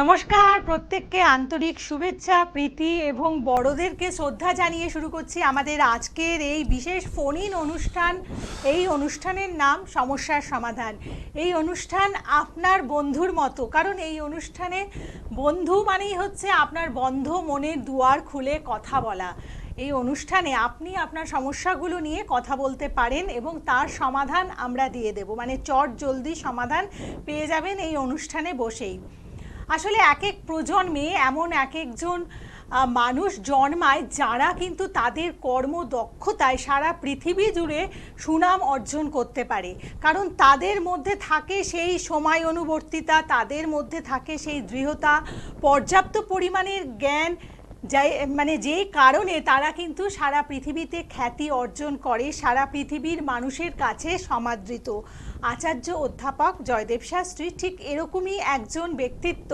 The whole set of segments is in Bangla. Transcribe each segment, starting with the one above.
নমস্কার, প্রত্যেককে আন্তরিক শুভেচ্ছা, প্রীতি এবং বড়দেরকে শ্রদ্ধা জানিয়ে শুরু করছি আমাদের আজকের এই বিশেষ ফোন ইন অনুষ্ঠান। এই অনুষ্ঠানের নাম সমস্যার সমাধান। এই অনুষ্ঠান আপনার বন্ধুর মতো, কারণ এই অনুষ্ঠানে বন্ধু মানেই হচ্ছে আপনার বন্ধ মনের দুয়ার খুলে কথা বলা। এই অনুষ্ঠানে আপনি আপনার সমস্যাগুলো নিয়ে কথা বলতে পারেন এবং তার সমাধান আমরা দিয়ে দেব। মানে চট জলদি সমাধান পেয়ে যাবেন এই অনুষ্ঠানে বসেই। আসলে এক এক প্রজন্মে এমন এক একজন মানুষ জন্মায় যারা কিন্তু তাদের কর্মদক্ষতায় সারা পৃথিবী জুড়ে সুনাম অর্জন করতে পারে। কারণ তাদের মধ্যে থাকে সেই সময় অনুবর্তিতা, তাদের মধ্যে থাকে সেই দৃঢ়তা, পর্যাপ্ত পরিমাণের জ্ঞান, যাই মানে যেই কারণে তারা কিন্তু সারা পৃথিবীতে খ্যাতি অর্জন করে, সারা পৃথিবীর মানুষের কাছে সমাদৃত। আচার্য অধ্যাপক জয়দেব শাস্ত্রী, ঠিক এরকমই একজন ব্যক্তিত্ব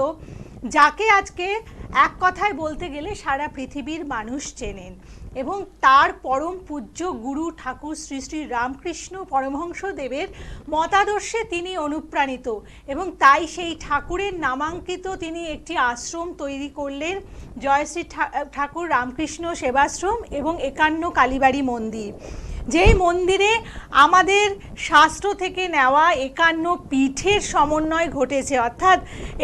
যাকে আজকে এক কথায় বলতে গেলে সারা পৃথিবীর মানুষ চেনেন এবং তার পরম পূজ্য গুরু ঠাকুর শ্রী শ্রী রামকৃষ্ণ পরমহংস দেবের মতাদর্শে তিনি অনুপ্রাণিত এবং তাই সেই ঠাকুরের নামাঙ্কিত তিনি একটি আশ্রম তৈরি করলেন জয়শ্রী ঠাকুর রামকৃষ্ণ সেবাশ্রম এবং একান্ন কালীবাড়ি মন্দির। যেই মন্দিরে আমাদের শাস্ত্র থেকে নেওয়া একান্ন পীঠের সমন্বয় ঘটেছে, অর্থাৎ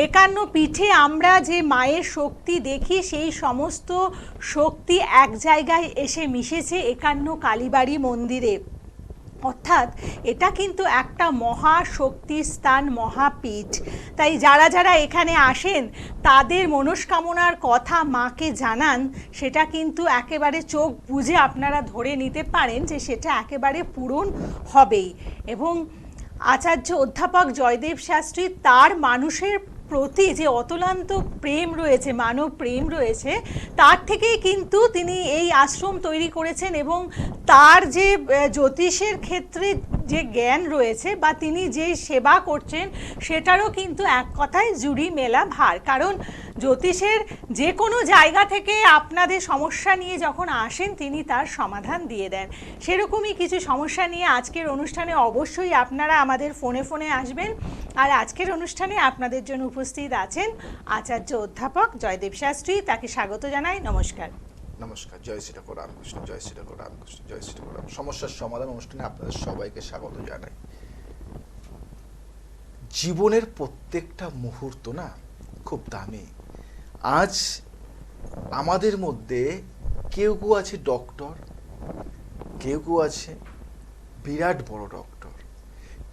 একান্ন পীঠে আমরা যে মায়ের শক্তি দেখি, সেই সমস্ত শক্তি এক জায়গায় এসে মিশেছে একান্ন কালীবাড়ি মন্দিরে। অর্থাৎ এটা কিন্তু একটা মহাশক্তির স্থান, মহাপীঠ। তাই যারা যারা এখানে আসেন, তাদের মনস্কামনার কথা মাকে জানান, সেটা কিন্তু একেবারে চোখ বুঝে আপনারা ধরে নিতে পারেন যে সেটা একেবারে পূরণ হবেই। এবং আচার্য অধ্যাপক জয়দেব শাস্ত্রী তার মানুষের প্রতি যে অতলান্ত প্রেম রয়েছে, মানব প্রেম রয়েছে, তার থেকেই কিন্তু তিনি এই আশ্রম তৈরি করেছেন এবং তার যে জ্যোতিষের ক্ষেত্রে যে জ্ঞান রয়েছে বা তিনি যে সেবা করছেন, সেটারও কিন্তু এক কথায় জুড়ি মেলা ভার। কারণ জ্যোতিষের যে কোনো জায়গা থেকে আপনাদের সমস্যা নিয়ে যখন আসেন, তিনি তার সমাধান দিয়ে দেন। সেরকমই কিছু সমস্যা নিয়ে আজকের অনুষ্ঠানে অবশ্যই আপনারা আমাদের ফোনে ফোনে আসবেন। আর আজকের অনুষ্ঠানে আপনাদের জন্য উপস্থিত আছেন আচার্য অধ্যাপক জয়দেব শাস্ত্রী। তাকে স্বাগত জানাই। নমস্কার। নমস্কার, জয় শ্রী ঠাকুর রামকৃষ্ণ, জয় শ্রী ঠাকুর রামকৃষ্ণ, জয় শ্রী ঠাকুর রাম সমস্যার সমাধান অনুষ্ঠানে আপনাদের সবাইকে স্বাগত জানাই। জীবনের প্রত্যেকটা মুহূর্ত না খুব দামি। আজ আমাদের মধ্যে কেউ কেউ আছে ডক্টর, কেউ কেউ আছে বিরাট বড় ডক্টর,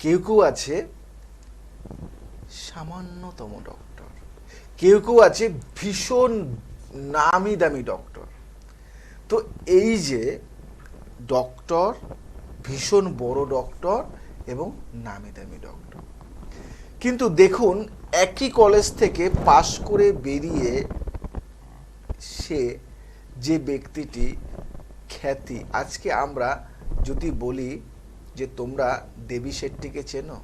কেউ কেউ আছে সামান্যতম ডক্টর, কেউ কেউ আছে ভীষণ নামি দামি ডক্টর। তো এই যে ডক্টর ভীষণ বড় ডক্টর এবং নামি দামি ডক্টর কিন্তু দেখুন, একই কলেজ থেকে পাশ করে বেরিয়ে সে যে ব্যক্তিটি খ্যাতি, আজকে আমরা যদি বলি যে তোমরা দেবী শেট্টিকে চেনো,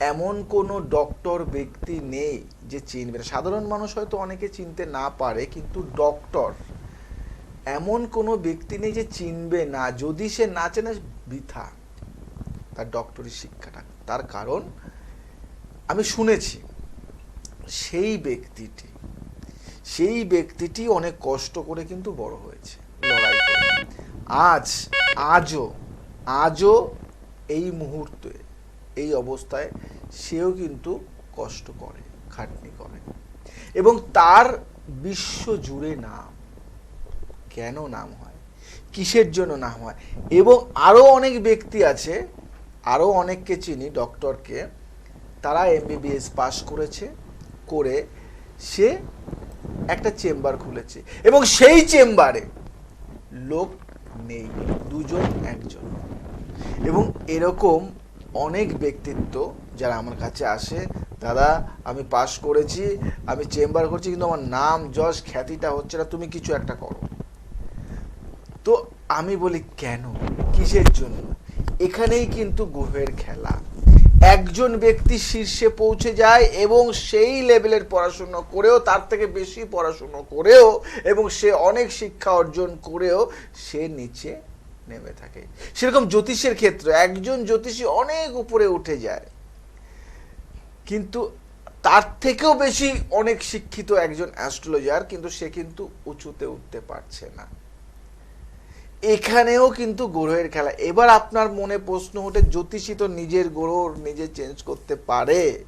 এমন কোনো ডক্টর ব্যক্তি নেই যে চিনবে। সাধারণ মানুষ হয়তো অনেকে চিনতে না পারে, কিন্তু ডক্টর এমন কোনো ব্যক্তি নেই যে চিনবে না। যদি সে না চেনে, বৃথা। তার ডক্টরি শিক্ষাটা। তার কারণ, আমি শুনেছি, সেই ব্যক্তিটি সেই ব্যক্তিটি অনেক কষ্ট করে কিন্তু বড় হয়েছে। লড়াই করে। আজ, আজও আজও এই মুহূর্তে, এই অবস্থায় সেও কিন্তু কষ্ট করে, খাটনি করে। এবং তার বিশ্ব জুড়ে নাম কেন নাম হয়? কিসের জন্য নাম হয়? এবং আরও অনেক ব্যক্তি আছে আরও অনেককে চিনি ডক্টরকে তারা এমবিবিএস পাস করেছে, করে সে একটা চেম্বার খুলেছে। এবং সেই চেম্বারে লোক নেই, দুজন, একজন। এবং এরকম অনেক ব্যক্তিত্ব যারা আমার কাছে আসে, দাদা, আমি পাস করেছি, আমি চেম্বার করছি কিন্তু আমার নাম, যশ, খ্যাতিটা হচ্ছে না, তুমি কিছু একটা করো। তো আমি বলি, কেন? কিসের জন্য? এখানেই কিন্তু গ্রহের খেলা। একজন ব্যক্তি শীর্ষে পৌঁছে যায় এবং সেই লেভেলের পড়াশুনো করেও, তার থেকে বেশি পড়াশুনো করেও এবং সে অনেক শিক্ষা অর্জন করেও সে নিচে নেমে থাকে। সেরকম জ্যোতিষের ক্ষেত্রে, একজন জ্যোতিষী অনেক উপরে উঠে যায়। কিন্তু তার থেকেও বেশি অনেক শিক্ষিত একজন অ্যাস্ট্রোলজার, কিন্তু সে কিন্তু উঁচুতে উঠতে পারছে না। এখানেও কিন্তু গ্রহের খেলা। এবার আপনার মনে প্রশ্ন ওঠে, জ্যোতিষী তো নিজের গ্রহ নিজে চেঞ্জ করতে পারে।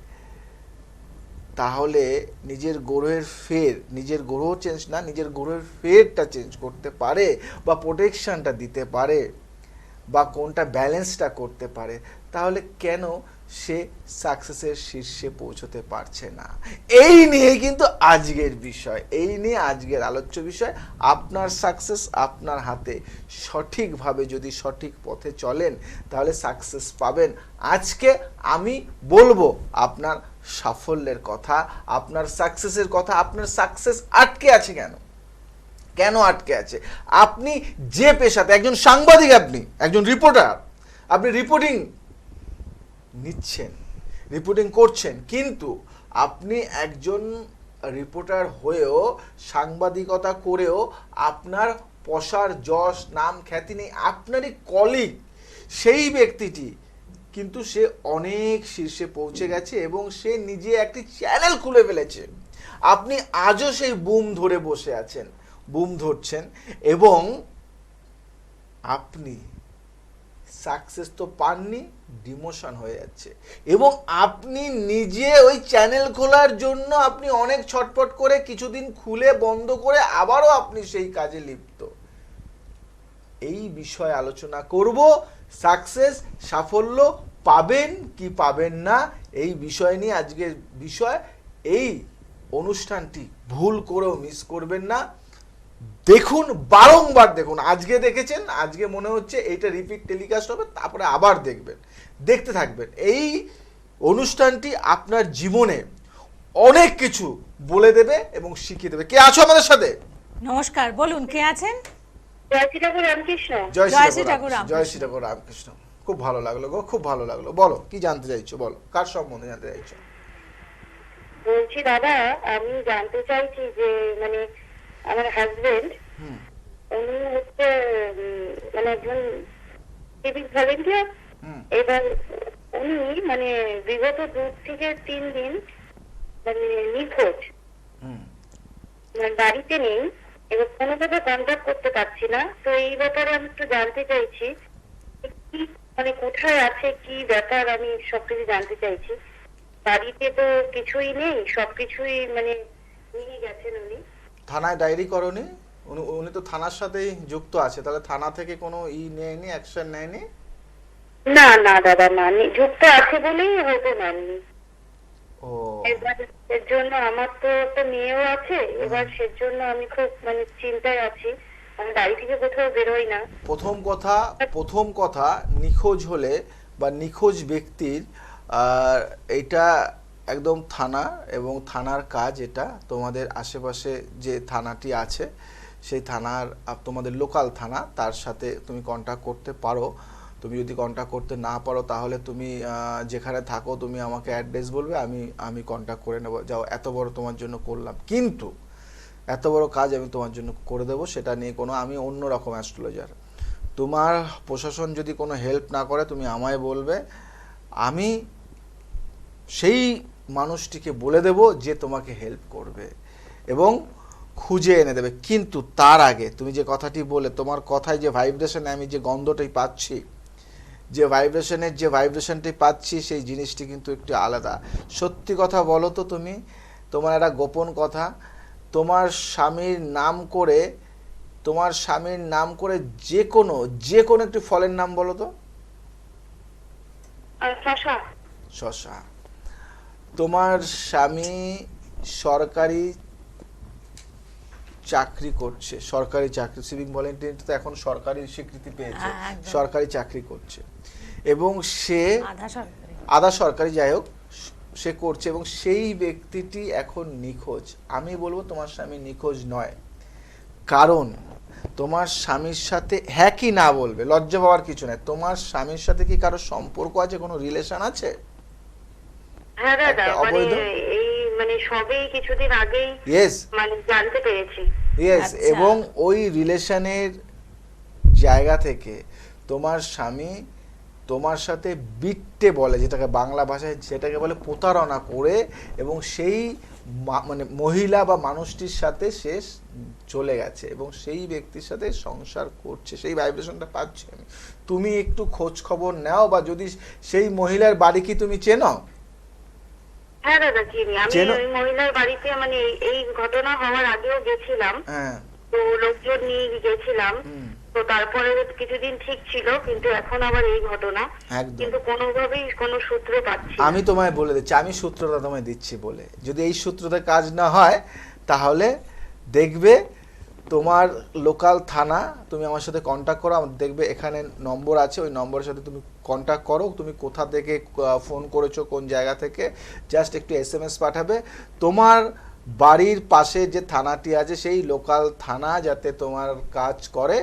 তাহলে নিজের গ্রহের ফের, নিজের গ্রহ চেঞ্জ না, নিজের গ্রহের ফেরটা চেঞ্জ করতে পারে বা প্রোটেকশনটা দিতে পারে বা কোনটা ব্যালেন্সটা করতে পারে। তাহলে কেন সে সাকসেসের শীর্ষে পৌঁছতে পারছে না। এই নিয়ে কিন্তু আজকের বিষয়, এই নিয়ে আজকের আলোচ্য বিষয়, আপনার সাকসেস আপনার হাতে সঠিকভাবে যদি সঠিক পথে চলেন, তাহলে সাকসেস পাবেন। আজকে আমি বলব আপনার সাফল্যের কথা, আপনার সাকসেসের কথা, আপনার সাকসেস আটকে আছে কেন? কেন আটকে আছে? আপনি যে পেশাতে, একজন সাংবাদিক আপনি, একজন রিপোর্টার আপনি রিপোর্টিং নিচ্ছেন রিপোর্টিং করছেন, কিন্তু আপনি একজন রিপোর্টার হয়েও, সাংবাদিকতা করেও আপনার পশার যশ, নাম, খ্যাতি নেই, আপনারই কলিগ সেই ব্যক্তিটি কিন্তু সে অনেক শীর্ষে পৌঁছে গেছে এবং সে নিজে একটি চ্যানেল খুলে ফেলেছে। আপনি আজও সেই বুম ধরে বসে আছেন, বুম ধরছেন এবং আপনি সাকসেস তো পাননি ডিমোশন হয়ে যাচ্ছে। এবং আপনি নিজে ওই চ্যানেল খোলার জন্য আপনি অনেক ছটপট করে কিছুদিন খুলে বন্ধ করে আবারও আপনি সেই কাজে লিপ্ত। এই বিষয়ে আলোচনা করব। সাকসেস, সাফল্য পাবেন কি পাবেন না, এই বিষয় নিয়ে আজকের বিষয়। এই অনুষ্ঠানটি ভুল করেও মিস করবেন না। দেখুন বারংবার দেখুন। আজকে দেখেছেন আজকে মনে হচ্ছে এইটা রিপিট টেলিকাস্ট হবে তারপরে আবার দেখবেন। দেখতে থাকবেন। এই অনুষ্ঠানটি আপনার জীবনে অনেক কিছু বলে দেবে এবং শিখিয়ে দেবে। কে আছো আমাদের সাথে? নমস্কার বলুন কে আছেন? জয় শ্রী ঠাকুর রামকৃষ্ণ। জয় জয় শ্রী শ্রী ঠাকুর ঠাকুর জয় শ্রী ঠাকুর রামকৃষ্ণ। খুব ভালো লাগল গো খুব ভালো লাগল। বলো কি জানতে চাইছো? বলো কার সম্বন্ধে জানতে চাইছো? বলছি দাদা আমি জানতে চাইছি যে মানে আমার হাজবেন্ড উনি হচ্ছে মানে একজন সিভিক ভলেন্টিয়ার এবার উনি মানে বিগত দু থেকে তিন দিন মানে নিখোঁজ। মানে বাড়িতে নেই এবার কোনো কোনোভাবে কন্ট্যাক্ট করতে পারছি না। তো এই ব্যাপারে আমি একটু জানতে চাইছি কি মানে কোথায় আছে কি ব্যাপার আমি সবকিছু জানতে চাইছি। বাড়িতে তো কিছুই নেই সবকিছুই মানে নিয়ে গেছেন উনি। থানায় ডায়েরি করনি। উনি উনি তো থানার সাথেই যুক্ত আছে। তাহলে থানা থেকে কোনো ই নেয়নি অ্যাকশন নেয়নি? না না দাদা না যুক্ত আছে বলেই হয়তো নেননি ও। এর জন্য আমার তো একটা মেয়েও আছে। এবার সেজন্য আমি খুব মানে চিন্তায় আছি। আমি বাড়ি থেকে কোথাও বেরোই না। প্রথম কথা প্রথম কথা নিখোঁজ হলে বা নিখোঁজ ব্যক্তির এটা একদম থানা এবং থানার কাজ এটা, তোমাদের আশেপাশে যে থানাটি আছে, সেই থানার তোমাদের লোকাল থানা, তার সাথে তুমি কন্ট্যাক্ট করতে পারো। তুমি যদি কন্ট্যাক্ট করতে না পারো, তাহলে তুমি যেখানে থাকো, তুমি আমাকে অ্যাড্রেস বলবে, আমি আমি কন্ট্যাক্ট করে নেব। যাও, এত বড় তোমার জন্য করলাম। কিন্তু, এত বড় কাজ আমি তোমার জন্য করে দেবো, সেটা নিয়ে কোনো, আমি অন্য রকম অ্যাস্ট্রোলজার তোমার প্রশাসন যদি কোনো হেল্প না করে, তুমি আমায় বলবে, আমি সেই মানুষটিকে বলে দেব যে তোমাকে হেল্প করবে এবং খুঁজে এনে দেবে। কিন্তু তার আগে তুমি যে কথাটি বলে তোমার কথায় যে ভাইব্রেশনে আমি যে গন্ধটাই পাচ্ছি যে ভাইব্রেশনের যে ভাইব্রেশনটি পাচ্ছি সেই জিনিসটি কিন্তু একটু আলাদা। সত্যি কথা বলো তো তুমি তোমার একটা গোপন কথা তোমার স্বামীর নাম করে তোমার স্বামীর নাম করে যে কোনো যে কোনো একটি ফলের নাম বলো তো। শশা। শশা। তোমার স্বামী সরকারি চাকরি করছে সরকারি চাকরি সিভিক ভলেন্টিয়ার তো এখন সরকারি স্বীকৃতি পেয়েছে হ্যাঁ, সরকারি চাকরি করছে। এবং সে আধা সরকারি। যাই হোক সে করছে এবং সেই ব্যক্তিটি এখন নিখোঁজ। আমি বলব তোমার স্বামী নিখোঁজ নয়। কারণ তোমার স্বামীর সাথে হ্যাঁ কি না বলবে লজ্জা পাওয়ার কিছু নাই। তোমার স্বামীর সাথে কি কারও সম্পর্ক আছে কোনো রিলেশন আছে? হ্যাঁ দাদা একটা মানে? এই মানে সবেই কিছুদিন আগেই ইয়েস মানে জানতে পেরেছি ইয়েস আচ্ছা। এবং ওই রিলেশনের জায়গা থেকে তোমার স্বামী তোমার সাথে বিট্টে বলে যেটাকে বাংলা ভাষায় সেটাকে বলে প্রতারণা করে এবং সেই মা- মানে মহিলা বা মানুষটির সাথে সে চলে গেছে এবং সেই ব্যক্তির সাথে সংসার করছে সেই ভাইব্রেশনটা পাচ্ছি আমি তুমি একটু খোঁজ খবর নাও বা যদি সেই মহিলার বাড়ি কি তুমি চেনো হ্যাঁ দাদা চিনি আমি চেনো? ওই মহিলার বাড়িতে মানে এই- এই ঘটনা হওয়ার আগেও গেছিলাম হ্যাঁ তো লোকজন নিয়ে গেছিলাম হুম। তো তারপরে কিছুদিন ঠিক ছিল কিন্তু এখন আবার এই ঘটনা একদম কিন্তু কোনোভাবেই কোনো সূত্র পাচ্ছি না। আমি তোমায় বলে দিচ্ছি আমি সূত্রটা তোমায় দিচ্ছি বলে যদি এই সূত্রতে কাজ না হয় তাহলে দেখবে তোমার লোকাল থানা তুমি আমার সাথে কন্ট্যাক্ট করো আমার দেখবে এখানে নম্বর আছে ওই নম্বরের সাথে তুমি কন্ট্যাক্ট করো, তুমি কোথা থেকে ফোন করেছ, কোন জায়গা থেকে জাস্ট একটু এস এম এস পাঠাবে। তোমার বাড়ির পাশে যে থানাটি আছে, সেই লোকাল থানা যাতে তোমার কাজ করে,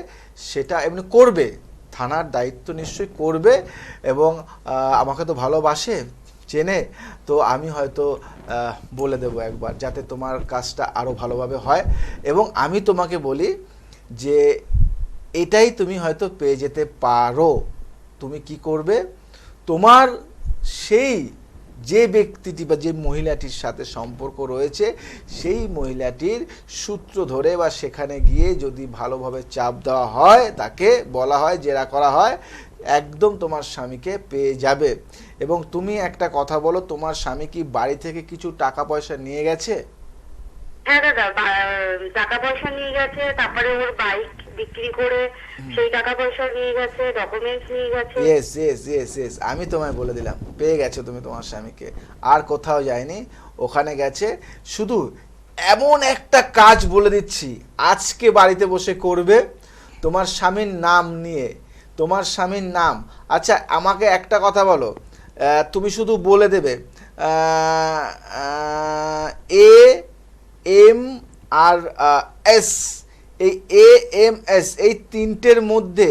সেটা এমনি করবে। থানার দায়িত্ব নিশ্চয়ই করবে এবং আমাকে তো ভালোবাসে, চেনে। তো আমি হয়তো বলে দেবো একবার, যাতে তোমার কাজটা আরও ভালোভাবে হয়। এবং আমি তোমাকে বলি যে, এটাই তুমি হয়তো পেয়ে যেতে পারো। তুমি কি করবে? তোমার সেই যে ব্যক্তিটি বা যে মহিলাটির সাথে সম্পর্ক রয়েছে, সেই মহিলাটির সূত্র ধরে বা সেখানে গিয়ে যদি ভালোভাবে চাপ দেওয়া হয়, তাকে বলা হয়, জেরা করা হয়, একদম তোমার স্বামীকে পেয়ে যাবে। এবং তুমি একটা কথা বলো, তোমার স্বামী কি বাড়ি থেকে কিছু টাকা পয়সা নিয়ে গেছে? হ্যাঁ দাদা টাকা পয়সা নিয়ে গেছে, তারপরে ওর বাইক বিক্রি করে সেই টাকা পয়সা নিয়ে গেছে ডকুমেন্টস নিয়ে গেছে। ইয়েস ইয়েস ইয়েস ইয়েস আমি তোমায় বলে দিলাম পেয়ে গেছো তুমি তোমার স্বামীকে। আর কোথাও যায়নি ওখানে গেছে। শুধু এমন একটা কাজ বলে দিচ্ছি আজকে বাড়িতে বসে করবে তোমার স্বামীর নাম নিয়ে। তোমার স্বামীর নাম। আচ্ছা আমাকে একটা কথা বলো তুমি শুধু বলে দেবে এ এম আর এস। এই এ এম এস এই তিনটের মধ্যে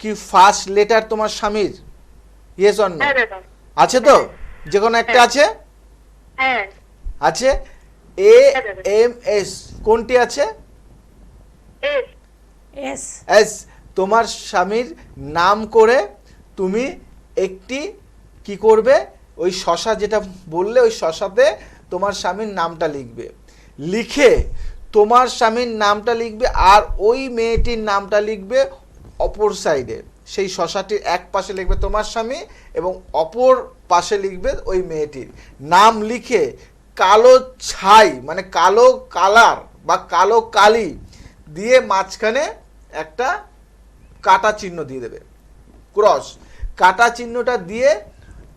কি ফার্স্ট লেটার তোমার স্বামীর? ইয়েস অর হ্যাঁ আছে তো? যে কোনো একটা আছে? হ্যাঁ। আছে? এ এম এস কোনটি আছে? এস তোমার স্বামীর নাম করে তুমি একটি কি করবে? ওই শশা যেটা বললে ওই শশাতে তোমার স্বামীর নামটা লিখবে। লিখে তোমার স্বামীর নামটা লিখবে আর ওই মেয়েটির নামটা লিখবে অপর সাইডে। সেই শশাটির এক পাশে লিখবে তোমার স্বামী এবং অপর পাশে লিখবে ওই মেয়েটির। নাম লিখে কালো ছাই মানে কালো কালার বা কালো কালি দিয়ে মাঝখানে একটা কাটা চিহ্ন দিয়ে দেবে। ক্রস। কাটা চিহ্নটা দিয়ে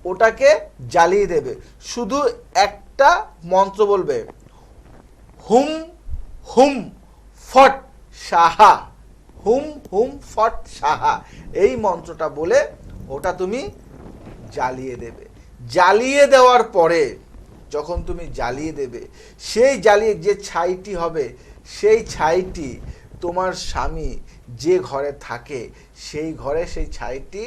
ওটাকে জ্বালিয়ে দেবে। শুধু একটা মন্ত্র বলবে, হুম হুম ফট সাহা। হুম হুম ফট সাহা। এই মন্ত্রটা বলে ওটা তুমি জ্বালিয়ে দেবে। জ্বালিয়ে দেওয়ার পরে যখন তুমি জ্বালিয়ে দেবে, সেই জ্বালিয়ে যে ছাইটি হবে, সেই ছাইটি তোমার স্বামী যে ঘরে থাকে, সেই ঘরে সেই ছাইটি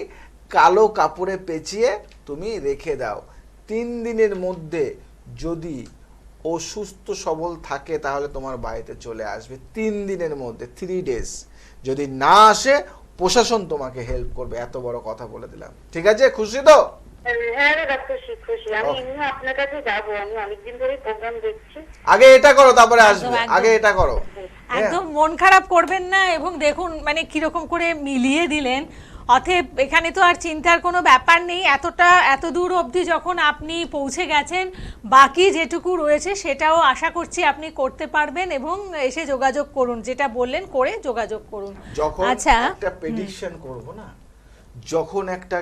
কালো কাপড়ে পেঁচিয়ে তুমি রেখে দাও। তিন দিনের মধ্যে যদি ও সুস্থ সবল থাকে তাহলে তোমার বাড়িতে চলে আসবে তিন দিনের মধ্যে থ্রি ডেজ যদি না আসে প্রশাসন তোমাকে হেল্প করবে এত বড় কথা বলে দিলাম। ঠিক আছে? খুশি তো? হ্যাঁ দাদা খুশি খুশি। আমি Okay. এমনি আপনার কাছে যাব আমি অনেকদিন ধরে প্রোগ্রাম দেখছি। আগে এটা করো তারপরে আসবে। আগে এটা করো। হ্যাঁ। একদম মন খারাপ করবেন না এবং দেখুন মানে কীরকম করে মিলিয়ে দিলেন অতএব এখানে তো আর চিন্তার কোনো ব্যাপার নেই। এতটা এত দূর অবধি যখন আপনি পৌঁছে গেছেন বাকি যেটুকু রয়েছে সেটাও আশা করছি আপনি করতে পারবেন এবং এসে যোগাযোগ করুন। যেটা বললেন করে যোগাযোগ করুন। যখন আচ্ছা একটা প্রেডিকশন করব না যখন একটা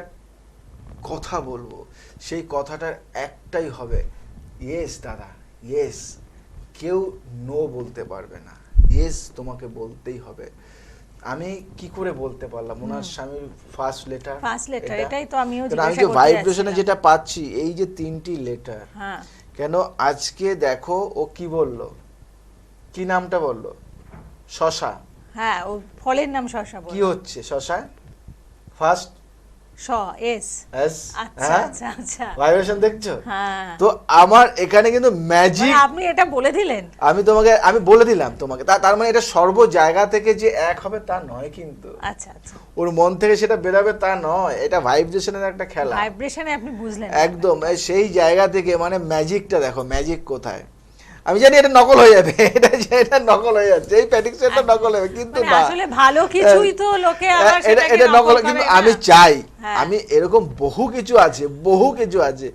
কথা বলব সেই কথাটার একটাই হবে ইয়েস দাদা ইয়েস কেউ নো বলতে পারবে না। ইয়েস তোমাকে বলতেই হবে। আমি কি করে বলতে পারলাম? ওনার স্বামীর ফার্স্ট লেটার ফার্স্ট লেটার এটাই তো আমিও আমি জিজ্ঞাসা যে করতে ভাইব্রেশনে যেটা পাচ্ছি এই যে তিনটি লেটার হ্যাঁ। কেন আজকে দেখো ও কি বলল? কি নামটা বলল? শশা। হ্যাঁ ও ফলের নাম শশা বলল। কি হচ্ছে শশা? ফার্স্ট স এস। এস আচ্ছা হ্যাঁ? আচ্ছা আচ্ছা। ভাইব্রেশন দেখছ? হ্যাঁ। তো আমার এখানে কিন্তু ম্যাজিক মানে আপনি এটা বলে দিলেন। আমি তোমাকে আমি বলে দিলাম তোমাকে। তার মানে এটা সর্ব জায়গা থেকে যে এক হবে তা নয় কিন্তু। আচ্ছা আচ্ছা। ওর মন থেকে সেটা বেরোবে তা নয়। এটা ভাইব্রেশনের একটা খেলা। ভাইব্রেশনে আপনি বুঝলেন। একদম সেই জায়গা থেকে মানে ম্যাজিকটা দেখো ম্যাজিক কোথায়? আমি জানি এটা নকল হয়ে যাবে। এটা এটা নকল হয়ে যাচ্ছে। এই প্যাডিকশনটা নকল হবে কিন্তু মানে না। আসলে ভালো কিছুই তো লোকে আবার এটা নকল নকল কিন্তু আমি চাই। আমি এরকম বহু কিছু আছে, বহু কিছু আছে।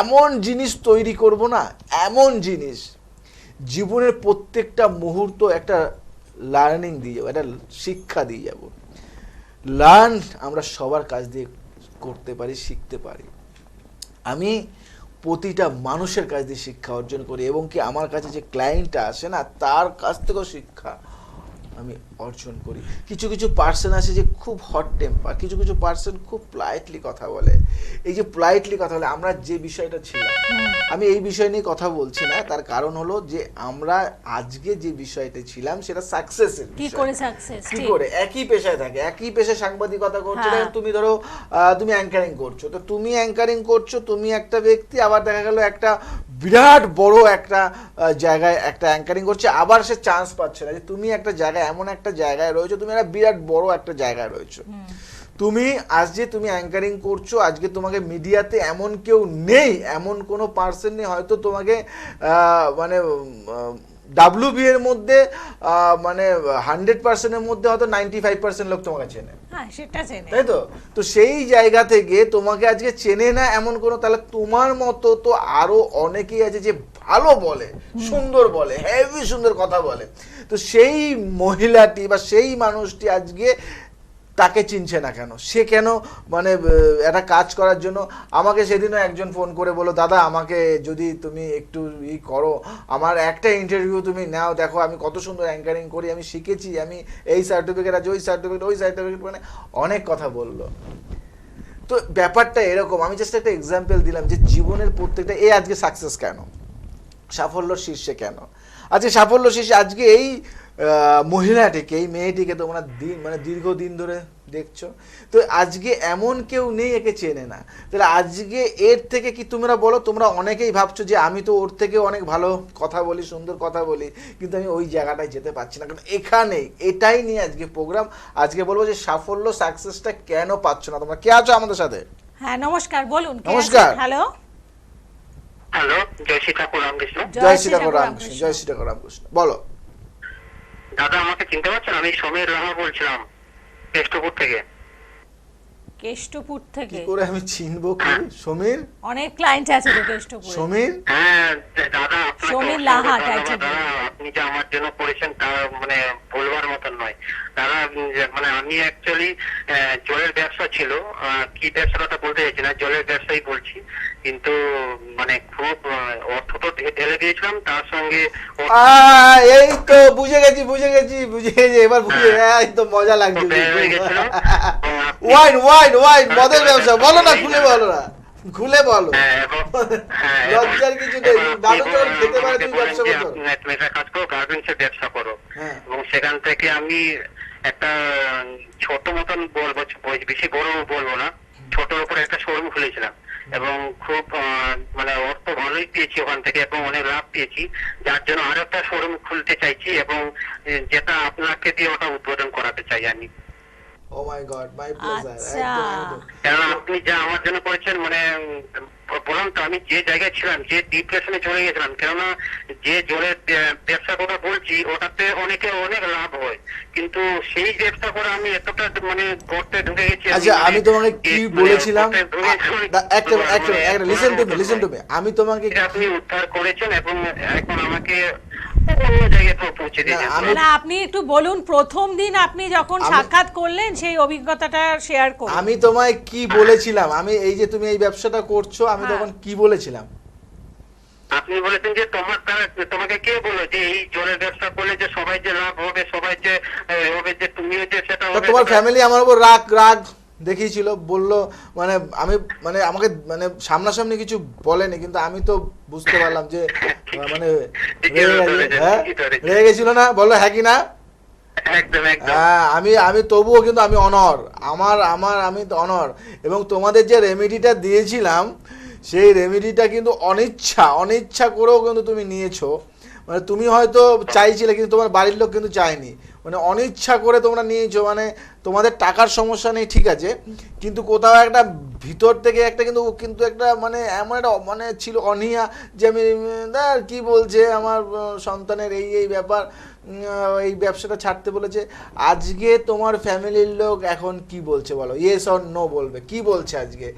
এমন জিনিস তৈরি করব না, এমন জিনিস। জীবনের প্রত্যেকটা মুহূর্ত একটা লার্নিং দিয়ে যাব, একটা শিক্ষা দিয়ে যাব। লার্ন আমরা সবার কাছ দিয়ে করতে পারি, শিখতে পারি। আমি প্রতিটা মানুষের কাছ দিয়ে শিক্ষা অর্জন করি এবং কি আমার কাছে যে ক্লায়েন্টটা আসে না, তার কাছ থেকেও শিক্ষা আমি অর্জন করি। কিছু কিছু পার্সন আছে যে খুব হট টেম্পার কিছু কিছু পার্সন খুব প্লাইটলি কথা বলে। এই যে প্লাইটলি কথা বলে আমরা যে বিষয়টা ছিলাম আমি এই বিষয় নিয়ে কথা বলছি না তার কারণ হলো যে আমরা আজকে যে বিষয়টা ছিলাম সেটা সাকসেসের কি করে সাকসেস কি করে? একই পেশায় থাকে একই পেশায় সাংবাদিকতা করছ হ্যাঁ। তুমি ধরো আহ, তুমি অ্যাঙ্কারিং করছ তো তুমি অ্যাঙ্কারিং করছ তুমি একটা ব্যক্তি আবার দেখা গেল একটা বিরাট বড় একটা জায়গায় একটা অ্যাঙ্কারিং করছে আবার সে চান্স পাচ্ছে না যে তুমি একটা জায়গায় এমন একটা জায়গায় রয়েছো তুমি একটা বিরাট বড় একটা জায়গায় রয়েছো। তুমি আজ যে তুমি অ্যাঙ্কারিং করছ আজকে তোমাকে মিডিয়াতে এমন কেউ নেই এমন কোনো পার্সন নেই হয়তো তোমাকে আহ, মানে ডাব্লিউ বি এর মধ্যে মানে হান্ড্রেড পার্সেন্টের মধ্যে হয়তো নাইনটি ফাইভ পার্সেন্ট লোক তোমাকে চেনে। হ্যাঁ সেটা চেনে। তাই তো? তো সেই জায়গা থেকে তোমাকে আজকে চেনে না এমন কোনো তাহলে তোমার মতো তো আরও অনেকেই আছে যে ভালো বলে সুন্দর বলে হেভি সুন্দর কথা বলে। তো সেই মহিলাটি বা সেই মানুষটি আজকে তাকে চিনছে না কেন? সে কেন মানে একটা কাজ করার জন্য আমাকে সেদিনও একজন ফোন করে বলো দাদা, আমাকে যদি তুমি একটু ই করো, আমার একটা ইন্টারভিউ তুমি নাও। দেখো, আমি কত সুন্দর অ্যাঙ্কারিং করি, আমি শিখেছি, আমি এই সার্টিফিকেট আছে, ওই সার্টিফিকেট ওই সার্টিফিকেট মানে অনেক কথা বলল। তো ব্যাপারটা এরকম, আমি জাস্ট একটা এক্সাম্পল দিলাম যে জীবনের প্রত্যেকটা, এ আজকে সাকসেস কেন? সাফল্য শীর্ষে কেন? আজকে সাফল্য শীর্ষে আজকে এই মহিলাটিকে এই মেয়েটিকে তোমরা দিন মানে দীর্ঘদিন ধরে দেখছ। তো আজকে এমন কেউ নেই একে চেনে না। তাহলে আজকে এর থেকে কি তোমরা বলো? তোমরা অনেকেই ভাবছ যে আমি তো ওর থেকে অনেক ভালো কথা বলি সুন্দর কথা বলি কিন্তু আমি ওই জায়গাটায় যেতে পারছি না। কারণ এখানে এটাই নিয়ে আজকে প্রোগ্রাম। আজকে বলব যে সাফল্য সাকসেসটা কেন পাচ্ছ না তোমরা? কে আছো আমাদের সাথে? হ্যাঁ নমস্কার বলুন নমস্কার। হ্যালো? হ্যালো জয় শ্রী ঠাকুর রামকৃষ্ণ। জয় শ্রীরাম রামকৃষ্ণ। জয় শ্রীরাম রামকৃষ্ণ। বলো। দাদা আমাকে চিনতে পারছেন? আমি সমীর রাহা বলছিলাম কেষ্টপুর থেকে। কেষ্টপুর কি করে আমি চিনবো কি? সমীর? অনেক ক্লায়েন্ট আছে তো কেষ্টপুরে। সমীর? হ্যাঁ দাদা সমীর লাহা, টাইটেল দাদা আপনি যে আমার জন্য করেছেন তা মানে বলবার মতন নয়। দাদা মানে আমি অ্যাকচুয়ালি জলের ব্যবসা ছিল। কি ব্যবসাটা বলতে চাইছি না জলের ব্যবসাই বলছি। কিন্তু মানে খুব অর্থ তো ঢেলে দিয়েছিলাম তার সঙ্গে এই তো বুঝে গেছি বুঝে গেছি বুঝে গেছি এবার বুঝে হ্যাঁ। এই তো মজা লাগছে আপনি- ওয়াইন ওয়াইন ওয়াইন মদের ব্যবসা। বলো না খুলে বলো না। খুলে বলো। লজ্জার কিছু নেই। খেতে পারে তুমি ব্যবসা করো একটা কাজ করো ব্যবসা করো। এবং সেখান থেকে আমি একটা ছোট মতন বলব বেশি বড় বলব না ছোটর উপরে একটা শোরুম খুলেছিলাম। এবং খুব মানে অর্থ ভালোই পেয়েছি ওখান থেকে এবং অনেক লাভ পেয়েছি। যার জন্য আরও একটা শোরুম খুলতে চাইছি এবং যেটা আপনাকে দিয়ে ওটা উদ্বোধন করাতে চাই আমি। ও মাই গড মাই প্লেজার আচ্ছা। একদম একদম কারণ আপনি যা আমার জন্য করেছেন মানে বললাম তো আমি যে জায়গায় ছিলাম যে ডিপ্রেশনে চলে গেছিলাম কেননা যে জলের ব্যবসা কথা বলছি ওটাতে অনেকে অনেক লাভ হয়। কিন্তু সেই ব্যবসা করে আমি এতটা মানে গর্তে ঢুকে গেছি আচ্ছা আমি তোমাকে কি মানে বলেছিলাম? একটা একটা মানে listen to me listen to me আমি তোমাকে আপনি উদ্ধার করেছেন এবং এখন আমাকে আপনি একটু বলুন প্রথম দিন আপনি যখন সাক্ষাৎ করলেন সেই অভিজ্ঞতাটা শেয়ার করুন। আমি তোমায় কি বলেছিলাম? আমি এই যে তুমি এই ব্যবসাটা করছ আমি হ্যাঁ। তখন কি বলেছিলাম? আপনি বলেছেন যে তোমার তোমাকে কে বলল যে এই জলের ব্যবসা করলে যে সবাই যে লাভ হবে সবাই যে হবে যে তুমিও যে সেটা তোমার ফ্যামিলি আমার উপর রাগ রাগ। দেখিয়েছিল বলল মানে আমি মানে আমাকে মানে সামনাসামনি কিছু বলেনি কিন্তু আমি তো বুঝতে পারলাম যে মানে রেগে হ্যাঁ। রেগে গেছিল না? বলল হ্যাঁ কি না? হ্যাঁ আমি আমি তবুও কিন্তু আমি অনর আমার আমার আমি অনর। এবং তোমাদের যে রেমেডিটা দিয়েছিলাম সেই রেমেডিটা কিন্তু অনিচ্ছা অনিচ্ছা করেও কিন্তু তুমি নিয়েছো। মানে তুমি হয়তো চাইছিলে কিন্তু তোমার বাড়ির লোক কিন্তু চায়নি। মানে অনিচ্ছা করে তোমরা নিয়েছো মানে তোমাদের টাকার সমস্যা নেই, ঠিক আছে। কিন্তু কোথাও একটা ভিতর থেকে একটা কিন্তু কিন্তু একটা মানে এমন একটা মানে ছিল অনীহা যে আমি দেখ কি বলছে আমার সন্তানের এই এই ব্যাপার এই ব্যবসাটা ছাড়তে বলেছে। আজকে তোমার ফ্যামিলির লোক এখন কি বলছে বলো? ইয়েস অর নো বলবে? কি বলছে আজকে?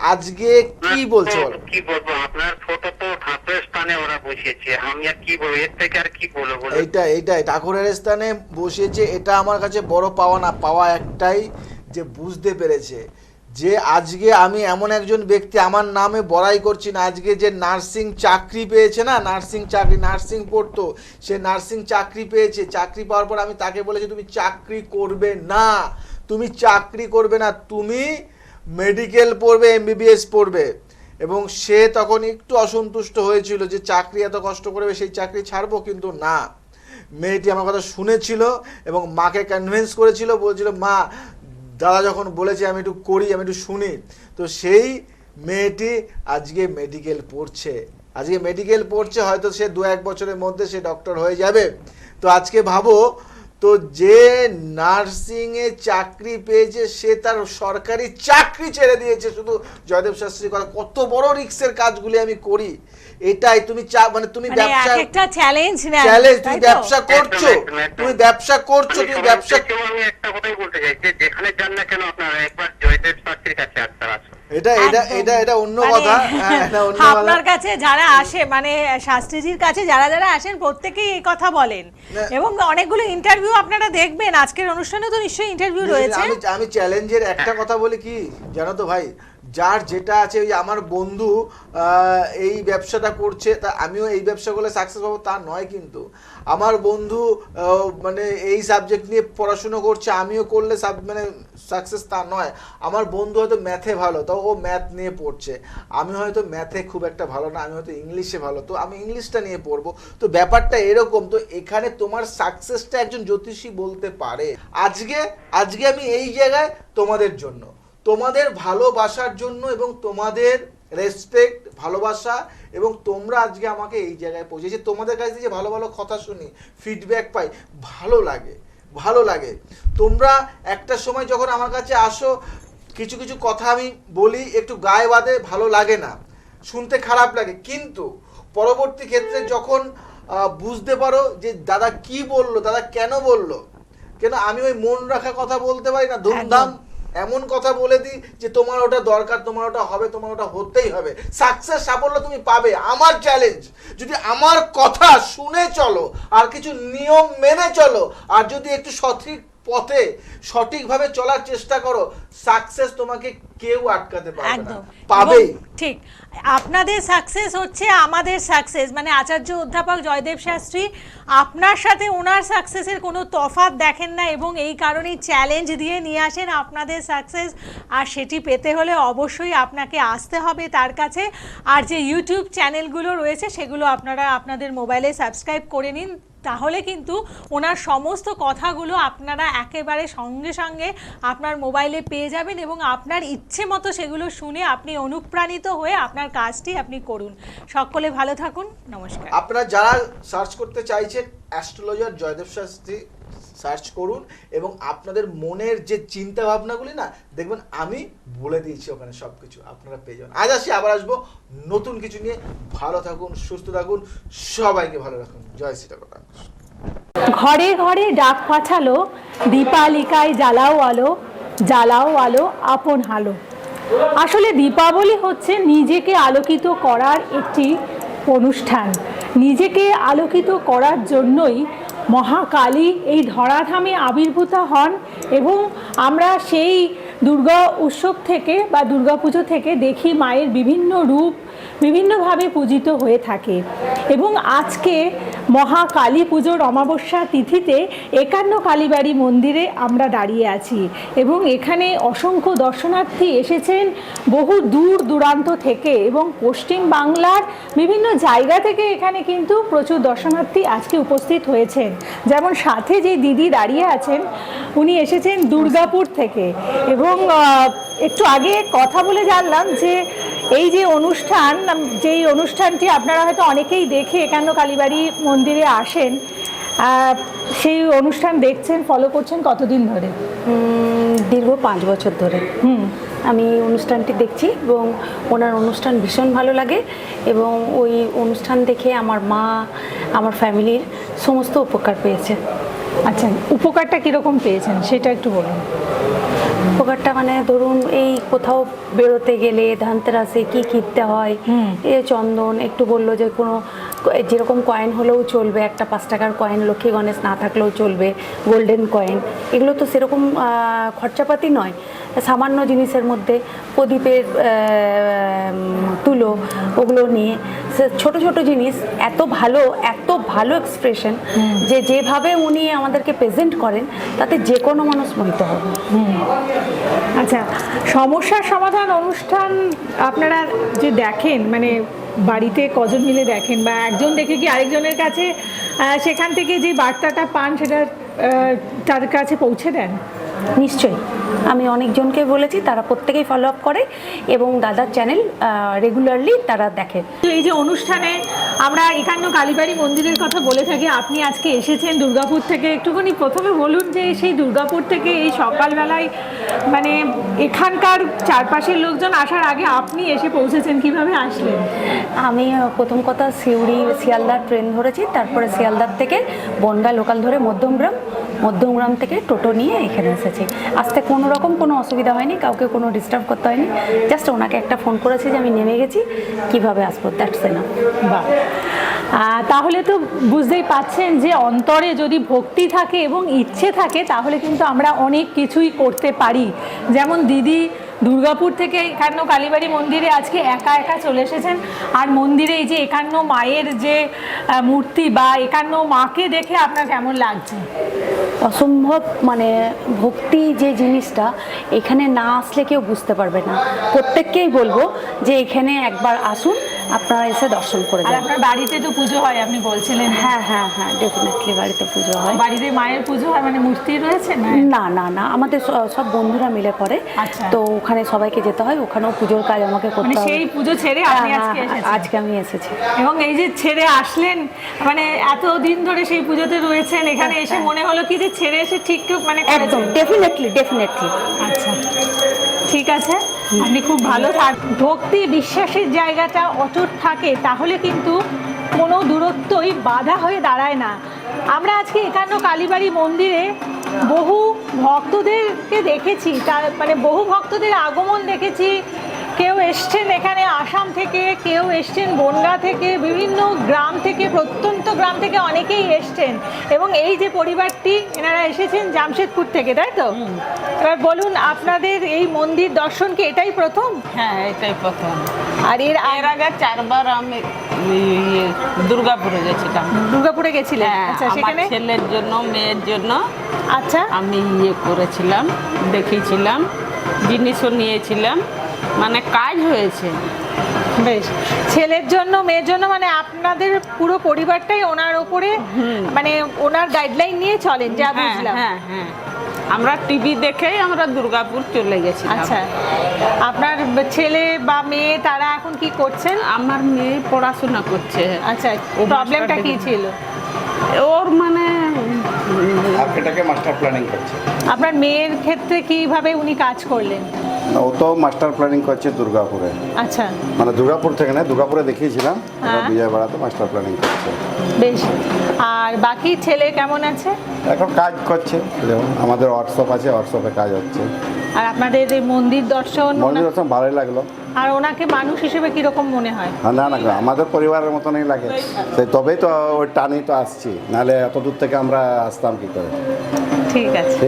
আজকে কি বলছে বলো? কি বলব? আপনার ফটো তো ঠাকুরের স্থানে ওরা বসিয়েছে। আমি আর কি বলব? এর থেকে আর কি বলব এইটা এইটাই। ঠাকুরের স্থানে বসিয়েছে এটা আমার কাছে বড় পাওয়া না পাওয়া একটাই যে বুঝতে পেরেছে যে আজকে আমি এমন একজন ব্যক্তি আমার নামে বড়াই করছি না। আজকে যে নার্সিং চাকরি পেয়েছে না নার্সিং চাকরি নার্সিং পড়তো সে নার্সিং চাকরি পেয়েছে। চাকরি পাওয়ার পর আমি তাকে বলেছি তুমি চাকরি করবে না তুমি চাকরি করবে না তুমি মেডিকেল পড়বে এমবিবিএস পড়বে। এবং সে তখন একটু অসন্তুষ্ট হয়েছিল যে চাকরি এত কষ্ট করবে সেই চাকরি ছাড়বো কিন্তু না। মেয়েটি আমার কথা শুনেছিল এবং মাকে কনভিন্স করেছিল, বলছিল, মা, দাদা যখন বলেছে আমি একটু করি, আমি একটু শুনি। তো সেই মেয়েটি আজকে মেডিকেল পড়ছে। আজকে মেডিকেল পড়ছে, হয়তো সে দু এক বছরের মধ্যে সে ডক্টর হয়ে যাবে। তো আজকে ভাবো তো যে নার্সিং এ চাকরি পেয়েছে সে তার সরকারি চাকরি ছেড়ে দিয়েছে শুধু জয়দেব শাস্ত্রী কথা কত বড় রিক্সের কাজগুলি আমি করি। এটাই তুমি চা মানে তুমি মানে ব্যবসা একটা চ্যালেঞ্জ নেন চ্যালেঞ্জ তুমি ব্যবসা করছ। তুমি ব্যবসা করছ তুমি ব্যবসা আমি একটা কথাই বলতে চাই যে যেখানে যান না কেন আপনারা একবার জয়দেব শাস্ত্রীর কাছে আসতে আসুন এটা এটা এটা এটা অন্য মানে কথা। হ্যাঁ, কথা আপনার কাছে যারা আসে মানে শাস্ত্রীজির কাছে যারা যারা আসেন প্রত্যেকেই এই কথা বলেন। এবং অনেকগুলো ইন্টারভিউ আপনারা দেখবেন। আজকের অনুষ্ঠানে তো নিশ্চয়ই ইন্টারভিউ রয়েছে। আমি আমি চ্যালেঞ্জের একটা কথা বলি কি? জানো তো ভাই যার যেটা আছে, ওই আমার বন্ধু এই ব্যবসাটা করছে, তা আমিও এই ব্যবসা করলে সাকসেস পাবো তা নয় কিন্তু। আমার বন্ধু মানে এই সাবজেক্ট নিয়ে পড়াশুনো করছে, আমিও করলে সাব মানে সাকসেস তা নয়। আমার বন্ধু হয়তো ম্যাথে ভালো, তো ও ম্যাথ নিয়ে পড়ছে। আমি হয়তো ম্যাথে খুব একটা ভালো না, আমি হয়তো ইংলিশে ভালো, তো আমি ইংলিশটা নিয়ে পড়ব। তো ব্যাপারটা এরকম, তো এখানে তোমার সাকসেসটা একজন জ্যোতিষী বলতে পারে। আজকে আজকে আমি এই জায়গায় তোমাদের জন্য। তোমাদের ভালোবাসার জন্য এবং তোমাদের রেসপেক্ট ভালোবাসা এবং তোমরা আজকে আমাকে এই জায়গায় পৌঁছেছে। তোমাদের কাছ থেকে যে ভালো ভালো কথা শুনি ফিডব্যাক পাই ভালো লাগে ভালো লাগে। তোমরা একটা সময় যখন আমার কাছে আসো কিছু কিছু কথা আমি বলি একটু গায়ে বাদে ভালো লাগে না। শুনতে খারাপ লাগে। কিন্তু পরবর্তী ক্ষেত্রে যখন বুঝতে পারো যে দাদা কি বলল দাদা কেন বলল কেন আমি ওই মন রাখা কথা বলতে পারি না ধুমধাম এমন কথা বলে দিই যে তোমার ওটা দরকার তোমার ওটা হবে তোমার ওটা হতেই হবে। সাকসেস সাফল্য তুমি পাবে আমার চ্যালেঞ্জ যদি আমার কথা শুনে চলো আর কিছু নিয়ম মেনে চলো আর যদি একটু সঠিক পথে সঠিকভাবে চলার চেষ্টা করো সাকসেস তোমাকে কেউ আটকাতে পারবে না। পাবেই। ঠিক আপনাদের সাকসেস হচ্ছে আমাদের সাকসেস মানে আচার্য অধ্যাপক জয়দেব শাস্ত্রী, আপনার সাথে ওনার সাকসেসের কোনো তফাৎ দেখেন না এবং এই কারণেই চ্যালেঞ্জ দিয়ে নিয়ে আসেন আপনাদের সাকসেস আর সেটি পেতে হলে অবশ্যই আপনাকে আসতে হবে তার কাছে। আর যে ইউটিউব চ্যানেলগুলো রয়েছে, সেগুলো আপনারা আপনাদের মোবাইলে সাবস্ক্রাইব করে নিন। তাহলে কিন্তু ওনার সমস্ত কথাগুলো আপনারা একেবারে সঙ্গে সঙ্গে আপনার মোবাইলে পেয়ে যাবেন এবং আপনার ইচ্ছে মতো সেগুলো শুনে আপনি অনুপ্রাণিত হয়ে আপনার কাজটি আপনি করুন। সকলে ভালো থাকুন, নমস্কার। আপনারা যারা সার্চ করতে চাইছেন, অ্যাস্ট্রোলজার জয়দেব শাস্ত্রী সার্চ করুন এবং আপনাদের মনের যে চিন্তা ভাবনাগুলি না, দেখবেন আমি বলে দিয়েছি ওখানে সব কিছু আপনারা পেয়ে যাবেন। আজ আসি, আবার আসব নতুন কিছু নিয়ে। ভালো থাকুন, সুস্থ থাকুন, সবাইকে ভালো রাখুন। জয় শ্রীরাম ঘরে ঘরে ডাক পাঠালো, দীপালিকায় জ্বালাও আলো জ্বালাও আলো আপন হালো। আসলে দীপাবলি হচ্ছে নিজেকে আলোকিত করার একটি অনুষ্ঠান। নিজেকে আলোকিত করার জন্যই মহাকালী এই ধরাধামে আবির্ভূত হন এবং আমরা সেই দুর্গা উৎসব থেকে বা দুর্গাপুজো থেকে দেখি মায়ের বিভিন্ন রূপ বিভিন্নভাবে পূজিত হয়ে থাকে। এবং আজকে মহাকালী পুজোর অমাবস্যা তিথিতে একান্ন কালীবাড়ি মন্দিরে আমরা দাঁড়িয়ে আছি। এবং এখানে অসংখ্য দর্শনার্থী এসেছেন বহু দূর দূরান্ত থেকে এবং পশ্চিম বাংলার বিভিন্ন জায়গা থেকে এখানে কিন্তু প্রচুর দর্শনার্থী আজকে উপস্থিত হয়েছেন। যেমন সাথে যে দিদি দাঁড়িয়ে আছেন, উনি এসেছেন দুর্গাপুর থেকে। এবং একটু আগে কথা বলে জানলাম যে এই যে অনুষ্ঠান যেই অনুষ্ঠানটি আপনারা হয়তো অনেকেই দেখে একান্ন কালীবাড়ি মন্দিরে আসেন সেই অনুষ্ঠান দেখছেন ফলো করছেন কতদিন ধরে? দীর্ঘ পাঁচ বছর ধরে। হুম। আমি অনুষ্ঠানটি দেখছি এবং ওনার অনুষ্ঠান ভীষণ ভালো লাগে এবং ওই অনুষ্ঠান দেখে আমার মা আমার ফ্যামিলির সমস্ত উপকার পেয়েছে। আচ্ছা উপকারটা কীরকম পেয়েছেন? সেটা একটু বলুন। উপকারটা মানে ধরুন এই কোথাও বেরোতে গেলে ধানতেরাসে কি কিনতে হয়? এ চন্দন একটু বলল যে কোনো যেরকম কয়েন হলেও চলবে একটা পাঁচ টাকার কয়েন লক্ষ্মী গণেশ না থাকলেও চলবে গোল্ডেন কয়েন এগুলো তো সেরকম খরচাপাতি নয়। সামান্য জিনিসের মধ্যে প্রদীপের তুলো ওগুলো নিয়ে ছোট ছোট জিনিস, এত ভালো এত ভালো এক্সপ্রেশন যে যেভাবে উনি আমাদেরকে প্রেজেন্ট করেন, তাতে যে কোনো মানুষ মোহিত হবে। আচ্ছা সমস্যার সমাধান অনুষ্ঠান আপনারা যে দেখেন মানে বাড়িতে কজন মিলে দেখেন বা একজন দেখে কি আরেকজনের কাছে সেখান থেকে যে বার্তাটা পান, সেটা তার কাছে পৌঁছে দেন? নিশ্চয়ই। আমি অনেকজনকে বলেছি তারা প্রত্যেকেই ফলো আপ করে এবং দাদার চ্যানেল রেগুলারলি তারা দেখে। তো এই যে অনুষ্ঠানে আমরা একান্ন কালীবাড়ি মন্দিরের কথা বলে থাকি আপনি আজকে এসেছেন দুর্গাপুর থেকে। একটুখানি প্রথমে বলুন যে সেই দুর্গাপুর থেকে এই সকালবেলায় মানে এখানকার চারপাশের লোকজন আসার আগে আপনি এসে পৌঁছেছেন কীভাবে আসলেন? আমি প্রথম কথা সিউড়ি শিয়ালদার ট্রেন ধরেছি তারপরে শিয়ালদার থেকে বনগা লোকাল ধরে মধ্যমগ্রাম মধ্যমগ্রাম থেকে টোটো নিয়ে এখানে এসেছি। আসতে কোনো রকম কোনো অসুবিধা হয়নি কাউকে কোনো ডিস্টার্ব করতে হয়নি। জাস্ট ওনাকে একটা ফোন করেছি যে আমি নেমে গেছি কীভাবে আসব দ্যাটস বাহ। আহ, তাহলে তো বুঝতেই পাচ্ছেন যে অন্তরে যদি ভক্তি থাকে এবং ইচ্ছে থাকে তাহলে কিন্তু আমরা অনেক কিছুই করতে পারি। যেমন দিদি দুর্গাপুর থেকে একান্ন কালীবাড়ি মন্দিরে আজকে একা একা চলে এসেছেন। আর মন্দিরে এই যে একান্ন মায়ের যে মূর্তি বা একান্ন মাকে দেখে আপনার কেমন লাগছে? অসম্ভব মানে ভক্তি যে জিনিসটা, এখানে না আসলে কেউ বুঝতে পারবে না। প্রত্যেককেই বলব যে এখানে একবার আসুন আপনারা এসে দর্শন করে যান। আপনার বাড়িতে তো পুজো হয় আপনি বলছিলেন। হ্যাঁ হ্যাঁ হ্যাঁ ডেফিনেটলি বাড়িতে পুজো হয়। বাড়িতে মায়ের পুজো হয় মানে মূর্তি রয়েছে না? না না আমাদের সব বন্ধুরা মিলে পড়ে আচ্ছা। তো ওখানে সবাইকে যেতে হয় ওখানেও পুজোর কাজ আমাকে মানে করতে হবে। সেই পুজো ছেড়ে হ্যাঁ, আপনি আজকে হ্যাঁ, এসেছেন? আজকে আমি এসেছি। এবং এই যে ছেড়ে আসলেন মানে এত দিন ধরে সেই পুজোতে রয়েছেন এখানে এসে মনে হলো কি যে ছেড়ে এসে ঠিক মানে হ্যাঁ, একদম ডেফিনেটলি ডেফিনেটলি আচ্ছা ঠিক আছে। আপনি খুব ভালো থাক ভক্তি বিশ্বাসের জায়গাটা অটুট থাকে, তাহলে কিন্তু কোনো দূরত্বই বাধা হয়ে দাঁড়ায় না। আমরা আজকে একান্ন কালীবাড়ি মন্দিরে বহু ভক্তদেরকে দেখেছি, তার মানে বহু ভক্তদের আগমন দেখেছি কেউ এসছেন এখানে আসাম থেকে কেউ এসছেন বনগা থেকে বিভিন্ন গ্রাম থেকে প্রত্যন্ত গ্রাম থেকে অনেকেই এসছেন। এবং এই যে পরিবারটি এনারা এসেছেন জামশেদপুর থেকে তাই তো? এবার বলুন আপনাদের এই মন্দির দর্শন কি এটাই প্রথম? হ্যাঁ এটাই প্রথম। আর এর এর আগে চারবার আমি ইয়ে দুর্গাপুরে গেছিলাম। দুর্গাপুরে গেছিলেন? হ্যাঁ আচ্ছা সেখানে? ছেলের জন্য মেয়ের জন্য আচ্ছা। আমি ইয়ে করেছিলাম দেখিয়েছিলাম জিনিসও নিয়েছিলাম। মানে কাজ হয়েছে। বেশ। ছেলের জন্য মেয়ের জন্য মানে আপনাদের পুরো পরিবারটাই ওনার উপরে মানে ওনার গাইডলাইন নিয়ে চলেন যা হ্যাঁ বুঝলাম। হ্যাঁ হ্যাঁ। আমরা টিভি দেখেই আমরা দুর্গাপুর চলে গেছি আচ্ছা। আপনার ছেলে বা মেয়ে তারা এখন কি করছেন? আমার মেয়ে পড়াশোনা করছে। আচ্ছা ও প্রবলেমটা কি ছিল? ওর মানে আপনার মেয়ের ক্ষেত্রে কীভাবে উনি কাজ করলেন? ও তো মাস্টার প্ল্যানিং করছে দুর্গাপুরে। আচ্ছা। মানে দুর্গাপুর থেকে না দুর্গাপুরে দেখিয়েছিলাম। হ্যাঁ। বিজয়বাড়াতে মাস্টার প্ল্যানিং করছে। বেশ। আর বাকি ছেলে কেমন আছে? এখন কাজ করছে। আমাদের হোয়াটসঅ্যাপ আছে হোয়াটসঅ্যাপে কাজ হচ্ছে। আর আপনাদের এই মন্দির দর্শন মন্দির দর্শন ভালোই লাগল। আর ওনাকে মানুষ হিসেবে কীরকম মনে হয়? হ্যাঁ, না না আমাদের পরিবারের মতনই লাগে। সেই তবেই তো ওই টানেই তো আসছি। নাহলে এত দূর থেকে আমরা আসতাম কি করে? ঠিক আছে।